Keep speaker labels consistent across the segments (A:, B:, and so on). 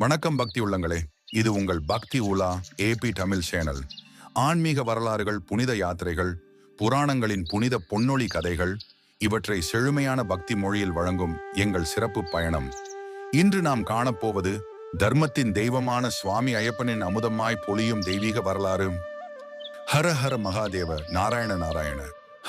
A: வணக்கம் பக்தி உள்ளங்களே. இது உங்கள் பக்தி உலா ஏபி தமிழ் சேனல். ஆன்மீக வரலாறுகள் புனித யாத்திரைகள் புராணங்களின் புனித பொன்னொழி கதைகள் இவற்றை செழுமையான பக்தி மொழியில் வழங்கும் எங்கள் சிறப்பு பயணம். இன்று நாம் காணப்போவது தர்மத்தின் தெய்வமான சுவாமி ஐயப்பனின் அமுதமாய் பொழியும் தெய்வீக வரலாறு. ஹர ஹர மகாதேவ நாராயண நாராயண.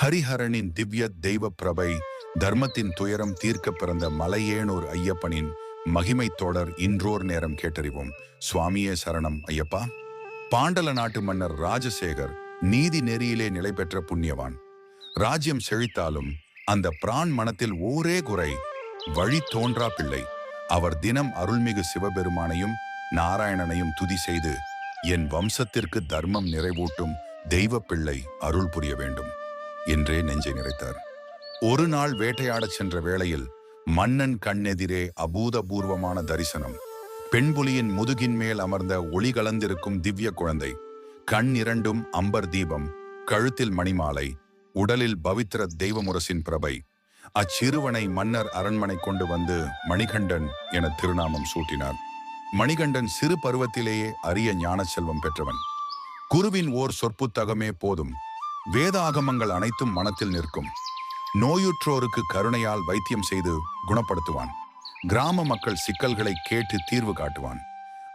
A: ஹரிஹரனின் திவ்ய தெய்வ பிரபை தர்மத்தின் துயரம் தீர்க்க பிறந்த மலையேனூர் ஐயப்பனின் மகிமை தொடர் இன்றோர் நேரம் கேட்டறிவோம். சுவாமியே சரணம் ஐயப்பா. பாண்டல நாட்டு மன்னர் ராஜசேகர் நீதி நெறியிலே நிலை பெற்ற புண்ணியவான். ராஜ்யம் செழித்தாலும் அந்த பிரான் மனத்தில் ஒரே குறை வழி தோன்றா பிள்ளை. அவர் தினம் அருள்மிகு சிவபெருமானையும் நாராயணனையும் துதி செய்து என் வம்சத்திற்கு தர்மம் நிறைவூட்டும் தெய்வ பிள்ளை அருள் புரிய வேண்டும். என்றே நெஞ்சை நிறைத்தார். ஒரு நாள் வேட்டையாடச் சென்ற வேளையில் மன்னன் கண்ணெதிரே அபூதபூர்வமான தரிசனம். பெண்புலியின் முதுகின் மேல் அமர்ந்த ஒளி கலந்திருக்கும் திவ்ய குழந்தை கண் இரண்டும் அம்பர் தீபம் கழுத்தில் மணிமாலை உடலில் பவித்திர தெய்வமுரசின் பிரபை. அச்சிறுவனை மன்னர் அரண்மனை கொண்டு வந்து மணிகண்டன் என திருநாமம் சூட்டினார். மணிகண்டன் சிறு பருவத்திலேயே அரிய ஞான செல்வம் பெற்றவன். குருவின் ஓர் சொற்புத்தகமே போதும். வேத ஆகமங்கள் அனைத்தும் மனத்தில் நிற்கும். நோயுற்றோருக்கு கருணையால் வைத்தியம் செய்து குணப்படுத்துவான். கிராம மக்கள் சிக்கல்களை கேட்டு தீர்வு காட்டுவான்.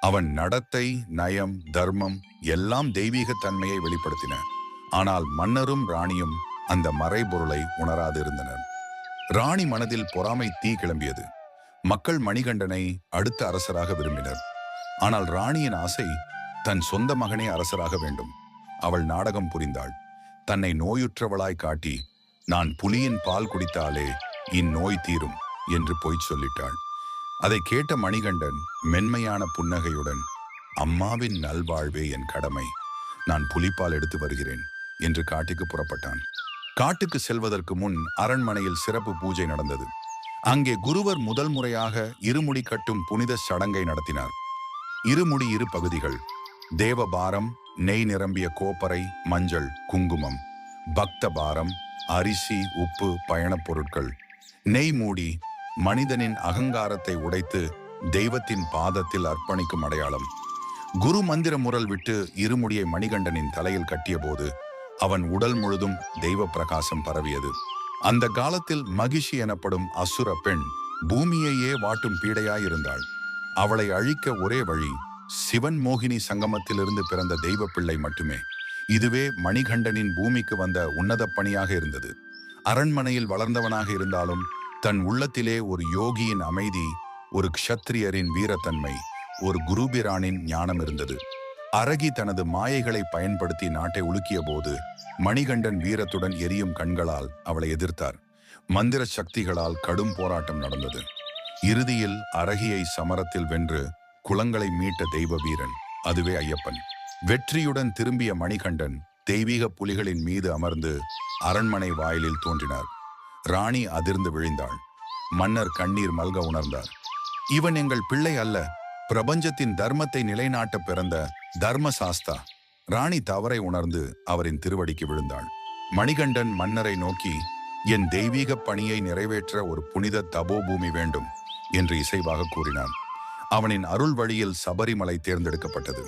A: அவன் நடத்தை நயம் தர்மம் எல்லாம் தெய்வீக தன்மையை வெளிப்படுத்தின. ஆனால் மன்னரும் ராணியும் அந்த மறைபொருளை உணராது இருந்தனர் ராணி மனதில் பொறாமை தீ கிளம்பியது. மக்கள் மணிகண்டனை அடுத்த அரசராக விரும்பினர். ஆனால் ராணியின் ஆசை தன் சொந்த மகனே அரசராக வேண்டும். அவள் நாடகம் புரிந்தாள். தன்னை நோயுற்றவளாய் காட்டி நான் புலியின் பால் குடித்தாலே இந்நோய் தீரும் என்று பொய்ச் சொல்லிட்டாள். அதை கேட்ட மணிகண்டன் மென்மையான புன்னகையுடன் அம்மாவின் நல்வாழ்வே என் கடமை நான் புலிப்பால் எடுத்து வருகிறேன் என்று காட்டுக்கு புறப்பட்டான். காட்டுக்கு செல்வதற்கு முன் அரண்மனையில் சிறப்பு பூஜை நடந்தது. அங்கே குருவர் முதல் முறையாக இருமுடி கட்டும் புனித சடங்கை நடத்தினார். இருமுடி இரு பகுதிகள் தேவபாரம் நெய் நிரம்பிய கோப்பரை மஞ்சள் குங்குமம் பக்த பாரம் அரிசி உப்பு பயணப் பொருட்கள் நெய் மூடி மனிதனின் அகங்காரத்தை உடைத்து தெய்வத்தின் பாதத்தில் அர்ப்பணிக்கும் அடையாளம். குரு மந்திர முரல் விட்டு இருமுடியை மணிகண்டனின் தலையில் கட்டியபோது அவன் உடல் முழுதும் தெய்வ பிரகாசம் பரவியது. அந்த காலத்தில் மகிஷி எனப்படும் அசுர பெண் பூமியையே வாட்டும் பீடையாயிருந்தாள். அவளை அழிக்க ஒரே வழி சிவன் மோகினி சங்கமத்திலிருந்து பிறந்த தெய்வ பிள்ளை மட்டுமே. இதுவே மணிகண்டனின் பூமிக்கு வந்த உன்னத பணியாக இருந்தது. அரண்மனையில் வளர்ந்தவனாக இருந்தாலும் தன் உள்ளத்திலே ஒரு யோகியின் அமைதி ஒரு க்ஷத்ரியரின் வீரத்தன்மை ஒரு குருபிரானின் ஞானம் இருந்தது. அரகி தனது மாயைகளை பயன்படுத்தி நாட்டை உலுக்கிய போது மணிகண்டன் வீரத்துடன் எரியும் கண்களால் அவளை எதிர்த்தார். மந்திர சக்திகளால் கடும் போராட்டம் நடந்தது. இறுதியில் அரகியை சமரத்தில் வென்று குளங்களை மீட்ட தெய்வ வீரன் அதுவே ஐயப்பன். வெற்றியுடன் திரும்பிய மணிகண்டன் தெய்வீக புலிகளின் மீது அமர்ந்து அரண்மனை வாயிலில் தோன்றினார். ராணி அதிர்ந்து விழுந்தாள். மன்னர் கண்ணீர் மல்க உணர்ந்தார். இவன் எங்கள் பிள்ளை அல்ல. பிரபஞ்சத்தின் தர்மத்தை நிலைநாட்ட பிறந்த தர்ம சாஸ்தா ராணி தவறை உணர்ந்து அவரின் திருவடிக்கு விழுந்தாள். மணிகண்டன் மன்னரை நோக்கி என் தெய்வீக பணியை நிறைவேற்ற ஒரு புனித தபோபூமி வேண்டும் என்று இசைவாக கூறினான். அவனின் அருள் வழியில் சபரிமலை தேர்ந்தெடுக்கப்பட்டது.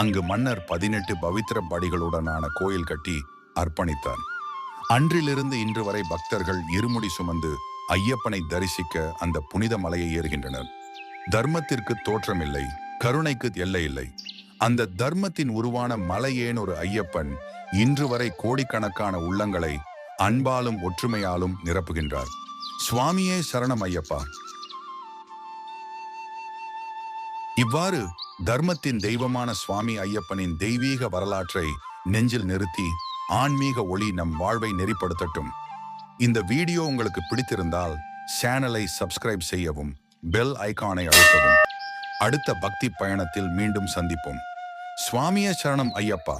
A: அங்கு மன்னர் பதினெட்டு பவித்திர படிகளுடனான கோயில் கட்டி அர்ப்பணித்தார். அன்றிலிருந்து இன்று வரை பக்தர்கள் இருமுடி சுமந்து ஐயப்பனை தரிசிக்க அந்த புனித மலையை ஏறுகின்றனர். தர்மத்திற்கு தோற்றமில்லை கருணைக்கு எல்லை இல்லை அந்த தர்மத்தின் உருவான மலையேன் ஒரு ஐயப்பன் இன்று வரை கோடிக்கணக்கான உள்ளங்களை அன்பாலும் ஒற்றுமையாலும் நிரப்புகின்றார். சுவாமியே சரணம் ஐயப்பா. இவ்வாறு தர்மத்தின் தெய்வமான சுவாமி ஐயப்பனின் தெய்வீக வரலாற்றை நெஞ்சில் நிறுத்தி ஆன்மீக ஒளி நம் வாழ்வை நெறிப்படுத்தட்டும். இந்த வீடியோ உங்களுக்கு பிடித்திருந்தால் சேனலை சப்ஸ்கிரைப் செய்யவும் பெல் ஐகானை அழுத்தவும். அடுத்த பக்தி பயணத்தில் மீண்டும் சந்திப்போம். சுவாமிய சரணம் ஐயப்பா.